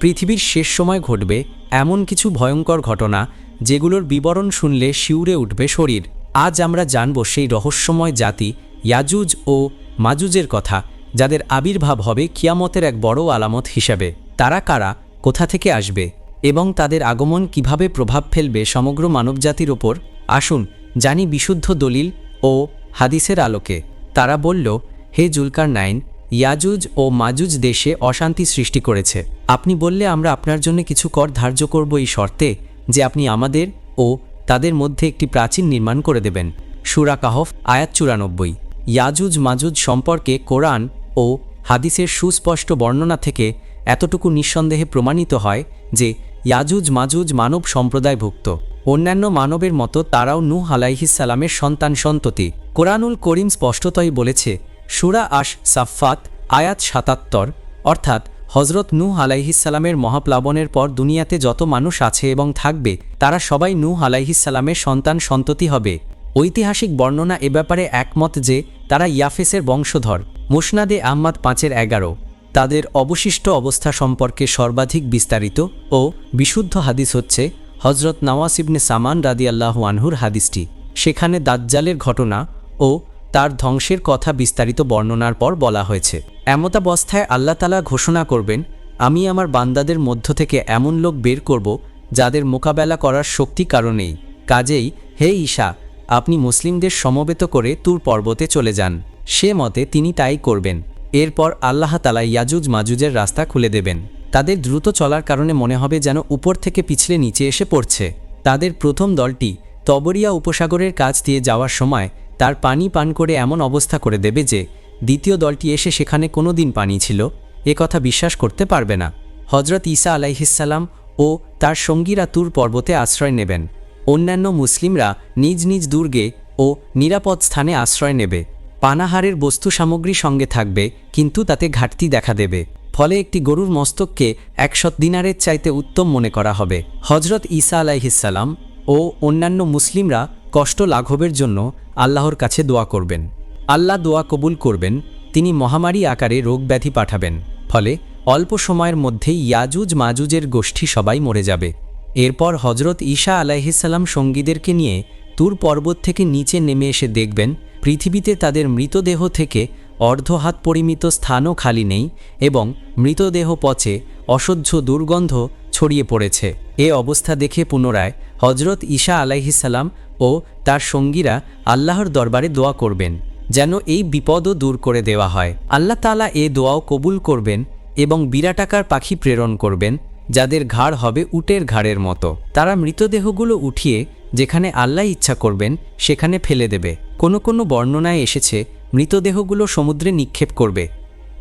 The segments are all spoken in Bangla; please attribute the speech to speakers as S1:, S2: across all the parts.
S1: পৃথিবীর শেষ সময় ঘটবে এমন কিছু ভয়ঙ্কর ঘটনা যেগুলোর বিবরণ শুনলে শিউরে উঠবে শরীর। আজ আমরা জানব সেই রহস্যময় জাতি ইয়াজুজ ও মাজুজের কথা, যাদের আবির্ভাব হবে কিয়ামতের এক বড় আলামত হিসাবে। তারা কারা, কোথা থেকে আসবে, এবং তাদের আগমন কীভাবে প্রভাব ফেলবে সমগ্র মানবজাতির ওপর? আসুন জানি বিশুদ্ধ দলিল ও হাদিসের আলোকে। তারা বলল, হে জুলকার নাইন ইয়াজুজ ও মাজুজ দেশে অশান্তি সৃষ্টি করেছে। আপনি বললে, আমরা আপনার জন্য কিছু কর ধার্য করব এই শর্তে যে আপনি আমাদের ও তাদের মধ্যে একটি প্রাচীন নির্মাণ করে দেবেন। সুরা কাহফ, আয়াত চুরানব্বই। ইয়াজুজ মাজুজ সম্পর্কে কোরআন ও হাদিসের সুস্পষ্ট বর্ণনা থেকে এতটুকু নিঃসন্দেহে প্রমাণিত হয় যে ইয়াজুজ মাজুজ মানব সম্প্রদায়ভুক্ত। অন্যান্য মানবের মতো তারাও নূহ আলাইহিসালামের সন্তান সন্ততি। কোরআনুল করিম স্পষ্টতই বলেছে সুরা আশ সাফাত আয়াত সাতাত্তর, অর্থাৎ হজরত নূহ আলাইহিসালামের মহাপ্লাবনের পর দুনিয়াতে যত মানুষ আছে এবং থাকবে, তারা সবাই নূহ আলাইহিসালামের সন্তান সন্ততি হবে। ঐতিহাসিক বর্ণনা এ ব্যাপারে একমত যে, তারা ইয়াফেসের বংশধর, মুসনাদে আহমাদ পাঁচের এগারো। তাদের অবশিষ্ট অবস্থা সম্পর্কে সর্বাধিক বিস্তারিত ও বিশুদ্ধ হাদিস হচ্ছে হজরত নওয়াস ইবনে সামান রাদি আল্লাহু আনহুর হাদিসটি। সেখানে দাজ্জালের ঘটনা ও তার ধ্বংসের কথা বিস্তারিত বর্ণনার পর বলা হয়েছে। এমতাবস্থায় আল্লাহ তালা ঘোষণা করবেন, আমি আমার বান্দাদের মধ্য থেকে এমন লোক বের করব যাদের মোকাবেলা করার শক্তি কারণেই কাজেই, হে ঈশা, আপনি মুসলিমদের সমবেত করে তুর পর্বতে চলে যান। সে মতে তিনি তাই করবেন। এরপর আল্লাহ তালা ইয়াজুজ মাজুজের রাস্তা খুলে দেবেন। তাদের দ্রুত চলার কারণে মনে হবে যেন উপর থেকে পিছলে নিচে এসে পড়ছে। তাদের প্রথম দলটি তবরিয়া উপসাগরের কাছ দিয়ে যাওয়ার সময় তার পানি পান করে এমন অবস্থা করে দেবে যে, দ্বিতীয় দলটি এসে সেখানে কোনো দিন পানি ছিল, এ কথা বিশ্বাস করতে পারবে না। হজরত ঈসা আলাইহিসাল্লাম ও তার সঙ্গীরা তুর পর্বতে আশ্রয় নেবেন। অন্যান্য মুসলিমরা নিজ নিজ দুর্গে ও নিরাপদ স্থানে আশ্রয় নেবে। পানাহারের বস্তু সামগ্রী সঙ্গে থাকবে, কিন্তু তাতে ঘাটতি দেখা দেবে। ফলে একটি গরুর মস্তককে একশত দিনারের চাইতে উত্তম মনে করা হবে। হজরত ঈসা আলাইহিসাল্লাম ও অন্যান্য মুসলিমরা কষ্ট লাঘবের জন্য আল্লাহর কাছে দোয়া করবেন। আল্লাহ দোয়া কবুল করবেন, তিনি মহামারী আকারে রোগ ব্যাধি পাঠাবেন, ফলে অল্প সময়ের মধ্যেই ইয়াজুজ মাজুজের গোষ্ঠী সবাই মরে যাবে। এরপর হজরত ঈশা আলাইহিসাল্লাম সঙ্গীদেরকে নিয়ে তুর পর্বত থেকে নিচে নেমে এসে দেখবেন, পৃথিবীতে তাদের মৃতদেহ থেকে অর্ধহাত পরিমিত স্থানও খালি নেই এবং মৃতদেহ পচে অসহ্য দুর্গন্ধ ছড়িয়ে পড়েছে। এ অবস্থা দেখে পুনরায় হজরত ঈশা আলাইহিসাল্লাম ও তার সঙ্গীরা আল্লাহর দরবারে দোয়া করবেন, যেন এই বিপদও দূর করে দেওয়া হয়। আল্লাহ তালা এ দোয়াও কবুল করবেন এবং বিরাটাকার পাখি প্রেরণ করবেন, যাদের ঘাড় হবে উটের ঘাড়ের মতো। তারা মৃতদেহগুলো উঠিয়ে যেখানে আল্লাহ ইচ্ছা করবেন, সেখানে ফেলে দেবে। কোনো কোনো বর্ণনায় এসেছে, মৃতদেহগুলো সমুদ্রে নিক্ষেপ করবে।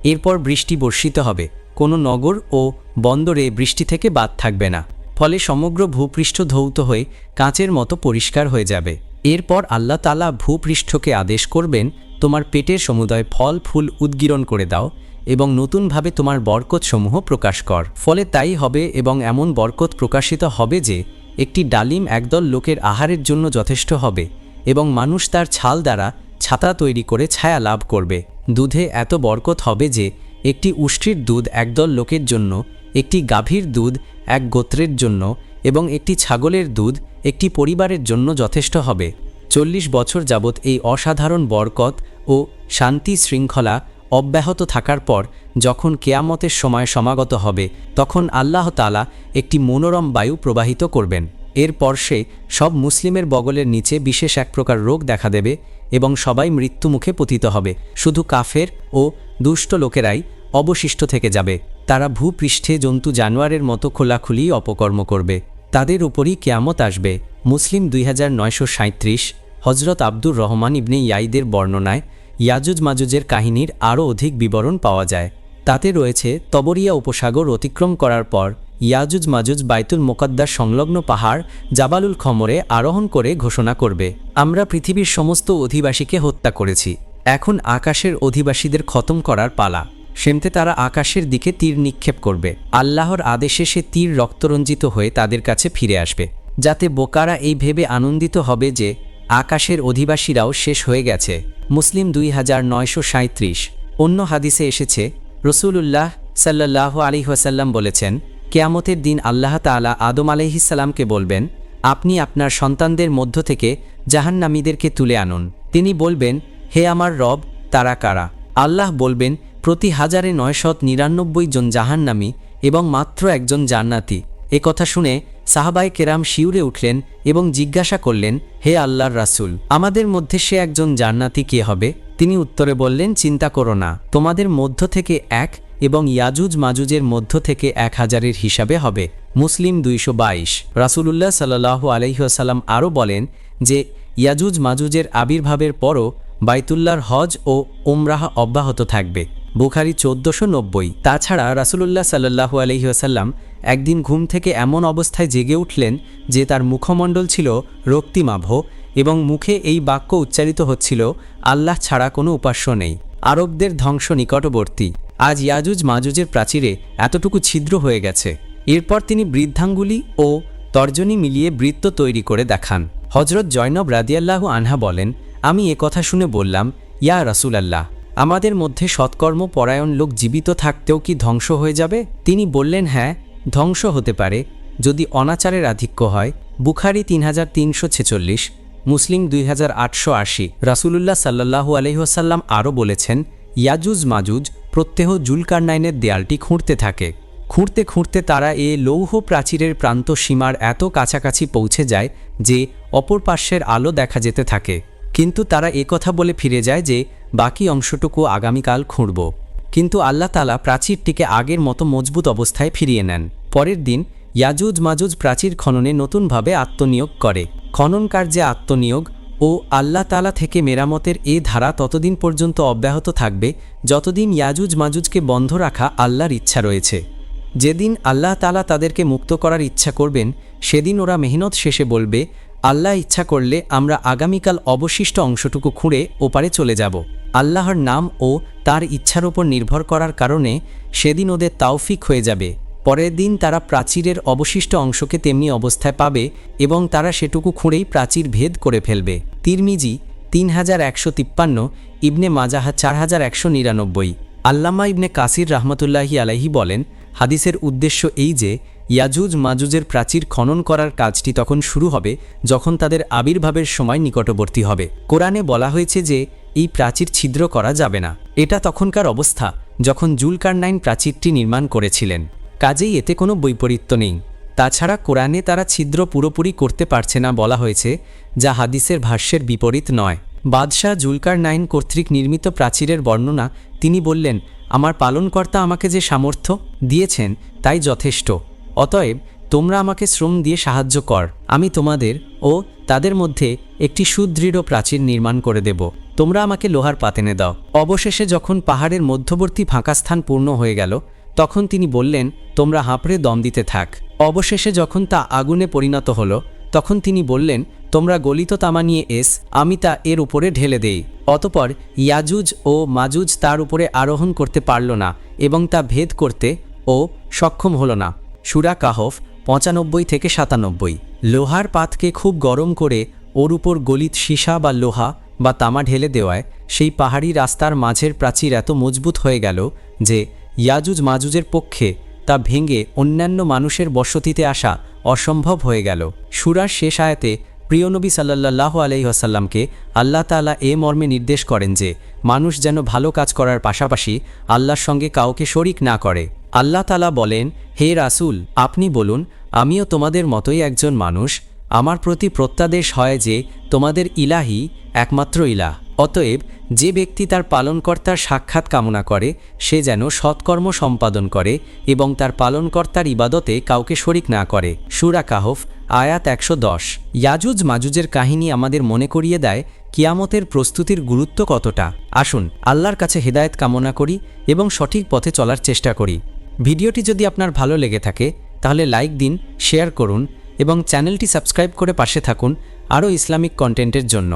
S1: এরপর বৃষ্টি বর্ষিত হবে। কোনো নগর ও বন্দরে বৃষ্টি থেকে বাদ থাকবে না। ফলে সমগ্র ভূপৃষ্ঠ ধৌত হয়ে কাঁচের মতো পরিষ্কার হয়ে যাবে। এরপর আল্লাহ তালা ভূপৃষ্ঠকে আদেশ করবেন, তোমার পেটের সমুদয় ফল, ফুল উদ্গীরণ করে দাও এবং নতুনভাবে তোমার বরকতসমূহ প্রকাশ কর। ফলে তাই হবে এবং এমন বরকত প্রকাশিত হবে যে, একটি ডালিম একদল লোকের আহারের জন্য যথেষ্ট হবে এবং মানুষ তার ছাল দ্বারা ছাতা তৈরি করে ছায়া লাভ করবে। দুধে এত বরকত হবে যে, একটি উষ্ট্রির দুধ একদল লোকের জন্য একটি গাভীর দুধ এক গোত্রের জন্য এবং একটি ছাগলের দুধ একটি পরিবারের জন্য যথেষ্ট হবে। চল্লিশ বছর যাবৎ এই অসাধারণ বরকত ও শান্তি শৃঙ্খলা অব্যাহত থাকার পর যখন কেয়ামতের সময় সমাগত হবে, তখন আল্লাহ তালা একটি মনোরম বায়ু প্রবাহিত করবেন। এরপর সে সব মুসলিমের বগলের নিচে বিশেষ এক প্রকার রোগ দেখা দেবে এবং সবাই মৃত্যুমুখে পতিত হবে। শুধু কাফের ও দুষ্ট লোকেরাই অবশিষ্ট থেকে যাবে। তারা ভূপৃষ্ঠে জন্তু জানোয়ারের মতো খোলাখুলি অপকর্ম করবে। তাদের উপরই কেয়ামত আসবে। মুসলিম দুই হাজার নয়শো হজরত আব্দুর রহমান ইবনে ইয়াইদের বর্ণনায় ইয়াজুজ মাজুজের কাহিনীর আরও অধিক বিবরণ পাওয়া যায়। তাতে রয়েছে, তবরিয়া উপসাগর অতিক্রম করার পর ইয়াজুজ মাজুজ বাইতুল মোকাদ্দার সংলগ্ন পাহাড় জাবালুল খমরে আরোহণ করে ঘোষণা করবে, আমরা পৃথিবীর সমস্ত অধিবাসীকে হত্যা করেছি। এখন আকাশের অধিবাসীদের খতম করার পালা। সেমতে তারা আকাশের দিকে তীর নিক্ষেপ করবে। আল্লাহর আদেশে সে তীর রক্তরঞ্জিত হয়ে তাদের কাছে ফিরে আসবে। যাতে বোকারা এই ভেবে আনন্দিত হবে যে, আকাশের অধিবাসীরাও শেষ হয়ে গেছে। মুসলিম দুই অন্য হাদিসে এসেছে, রসুলুল্লাহ সাল্লাহ আলী ওয়াসাল্লাম বলেছেন, কেয়ামতের দিন আল্লাহ তাআলা আদম আলাইহিসাল্লামকে বলবেন, আপনি আপনার সন্তানদের মধ্য থেকে জাহান্নামীদেরকে তুলে আনুন। তিনি বলবেন, হে আমার রব, তারা কারা? আল্লাহ বলবেন প্রতি হাজারে নয়শত নিরানব্বই জন জাহান্নামী এবং মাত্র একজন জান্নাতি। এ কথা শুনে সাহাবাই কেরাম শিউরে উঠলেন এবং জিজ্ঞাসা করলেন, হে আল্লাহর রাসূল, আমাদের মধ্যে সে একজন জান্নাতি কে হবে? তিনি উত্তরে বললেন, চিন্তা করো না, তোমাদের মধ্য থেকে এক এবং ইয়াজুজ মাজুজের মধ্য থেকে এক হাজারের হিসাবে হবে। মুসলিম দুইশো বাইশ। রাসুলুল্লাহ সাল্লাহ আলহিহাসাল্লাম আরও বলেন যে, ইয়াজুজ মাজুজের আবির্ভাবের পরও বাইতুল্লাহর হজ ও ওমরাহ অব্যাহত থাকবে। বুখারি চোদ্দশো নব্বই। তাছাড়া রাসুলুল্লাহ সাল্লাহু আলহিহাসাল্লাম একদিন ঘুম থেকে এমন অবস্থায় জেগে উঠলেন যে তার মুখমণ্ডল ছিল রক্তিমাভ এবং মুখে এই বাক্য উচ্চারিত হচ্ছিল, আল্লাহ ছাড়া কোনো উপাস্য নেই। আরবদের ধ্বংস নিকটবর্তী। আজ ইয়াজুজ মাজুজের প্রাচীরে এতটুকু ছিদ্র হয়ে গেছে। এরপর তিনি বৃদ্ধাঙ্গুলি ও তর্জনী মিলিয়ে বৃত্ত তৈরি করে দেখান। হজরত জয়নব রাদিয়াল্লাহু আনহা বলেন, আমি এ কথা শুনে বললাম, ইয়া রাসূলাল্লাহ আমাদের মধ্যে সৎকর্ম পরায়ণ লোক জীবিত থাকতেও কি ধ্বংস হয়ে যাবে? তিনি বললেন হ্যাঁ ধ্বংস হতে পারে। যদি অনাচারের আধিক্য হয়, বুখারি তিন হাজার তিনশো ছেচল্লিশ, মুসলিম দুই হাজার আটশো আশি, রাসুলুল্লাহ সাল্লাহু আলহিহাসাল্লাম আরও বলেছেন, ইয়াজুজ মাজুজ প্রত্যহ জুলকারনাইনের দেয়ালটি খুঁড়তে থাকে। খুঁড়তে খুঁড়তে তারা এ লৌহ প্রাচীরের প্রান্ত সীমার এত কাছাকাছি পৌঁছে যায় যে অপর পার্শ্বের আলো দেখা যেতে থাকে। কিন্তু তারা কথা বলে ফিরে যায় যে, বাকি অংশটুকু আগামীকাল খুঁড়ব। কিন্তু আল্লাহ তালা প্রাচীরটিকে আগের মতো মজবুত অবস্থায় ফিরিয়ে নেন। পরের দিন, ইয়াজুজ মাজুজ প্রাচীর খননে নতুনভাবে আত্মনিয়োগ করে। খনন কার্যে আত্মনিয়োগ ও আল্লাহ তালা থেকে মেরামতের এ ধারা ততদিন পর্যন্ত অব্যাহত থাকবে যতদিন ইয়াজুজ মাজুজকে বন্ধ রাখা আল্লাহর ইচ্ছা রয়েছে। যেদিন আল্লাহ তালা তাদেরকে মুক্ত করার ইচ্ছা করবেন, সেদিন ওরা মেহনত শেষে বলবে আল্লাহ ইচ্ছা করলে আমরা আগামীকাল অবশিষ্ট অংশটুকু খুঁড়ে ওপারে চলে যাব। আল্লাহর নাম ও তার ইচ্ছার ওপর নির্ভর করার কারণে সেদিন ওদের তাওফিক হয়ে যাবে। পরের দিন তারা প্রাচীরের অবশিষ্ট অংশকে তেমনি অবস্থায় পাবে এবং তারা সেটুকু খুঁড়েই প্রাচীর ভেদ করে ফেলবে। তিরমিজি তিন হাজার একশো তিপ্পান্ন, ইবনে মাজাহা চার হাজার একশো নিরানব্বই। আল্লামা ইবনে কাসির রহমতুল্লাহি আলাহি বলেন, হাদিসের উদ্দেশ্য এই যে ইয়াজুজ মাজুজের প্রাচীর খনন করার কাজটি তখন শুরু হবে যখন তাদের আবির্ভাবের সময় নিকটবর্তী হবে। কোরআনে বলা হয়েছে যে, এই প্রাচীর ছিদ্র করা যাবে না। এটা তখনকার অবস্থা যখন জুলকারনাইন প্রাচীরটি নির্মাণ করেছিলেন। কাজেই এতে কোনো বৈপরীত্য নেই। তাছাড়া কোরআনে তারা ছিদ্র পুরোপুরি করতে পারছে না বলা হয়েছে, যা হাদিসের ভাষ্যের বিপরীত নয়। বাদশাহ জুলকার নাইন কর্তৃক নির্মিত প্রাচীরের বর্ণনা তিনি বললেন, আমার পালনকর্তা আমাকে যে সামর্থ্য দিয়েছেন, তাই যথেষ্ট। অতএব তোমরা আমাকে শ্রম দিয়ে সাহায্য কর। আমি তোমাদের ও তাদের মধ্যে একটি সুদৃঢ় প্রাচীর নির্মাণ করে দেব। তোমরা আমাকে লোহার পাতেনে দাও। অবশেষে যখন পাহাড়ের মধ্যবর্তী ফাঁকা স্থান পূর্ণ হয়ে গেল, তখন তিনি বললেন, তোমরা হাঁপড়ে দম দিতে থাক। অবশেষে যখন তা আগুনে পরিণত হলো, তখন তিনি বললেন, তোমরা গলিত তামা নিয়ে এস, আমি তা এর উপরে ঢেলে দেই। অতপর ইয়াজুজ ও মাজুজ তার উপরে আরোহণ করতে পারল না এবং তা ভেদ করতে ও সক্ষম হল না। সুরা কাহফ, পঁচানব্বই থেকে সাতানব্বই। লোহার পাতকে খুব গরম করে ওর উপর গলিত সীসা বা লোহা বা তামা ঢেলে দেওয়ায় সেই পাহাড়ি রাস্তার মাঝের প্রাচীর এত মজবুত হয়ে গেল যে ইয়াজুজ মাজুজের পক্ষে তা ভেঙে অন্যান্য মানুষের বসতিতে আসা অসম্ভব হয়ে গেল। সুরার শেষ আয়াতে প্রিয়নবী সাল্লাহ আলহিহাসাল্লামকে আল্লাহ তালা এ মর্মে নির্দেশ করেন যে, মানুষ যেন ভালো কাজ করার পাশাপাশি আল্লাহর সঙ্গে কাউকে শরিক না করে। আল্লাহ তালা বলেন, হে রাসুল, আপনি বলুন, আমিও তোমাদের মতোই একজন মানুষ। আমার প্রতি প্রত্যাদেশ হয় যে, তোমাদের ইলাহি একমাত্র ইলাহ। অতএব, যে ব্যক্তি তার পালনকর্তার সাক্ষাৎ কামনা করে, সে যেন সৎকর্ম সম্পাদন করে এবং তার পালনকর্তার ইবাদতে কাউকে শরিক না করে। সুরা কাহফ, আয়াত একশো দশ। ইয়াজুজ মাজুজের কাহিনী আমাদের মনে করিয়ে দেয়, কিয়ামতের প্রস্তুতির গুরুত্ব কতটা। আসুন, আল্লাহর কাছে হেদায়েত কামনা করি এবং সঠিক পথে চলার চেষ্টা করি। ভিডিওটি যদি আপনার ভালো লেগে থাকে, তাহলে লাইক দিন, শেয়ার করুন এবং চ্যানেলটি সাবস্ক্রাইব করে পাশে থাকুন আরও ইসলামিক কন্টেন্টের জন্য।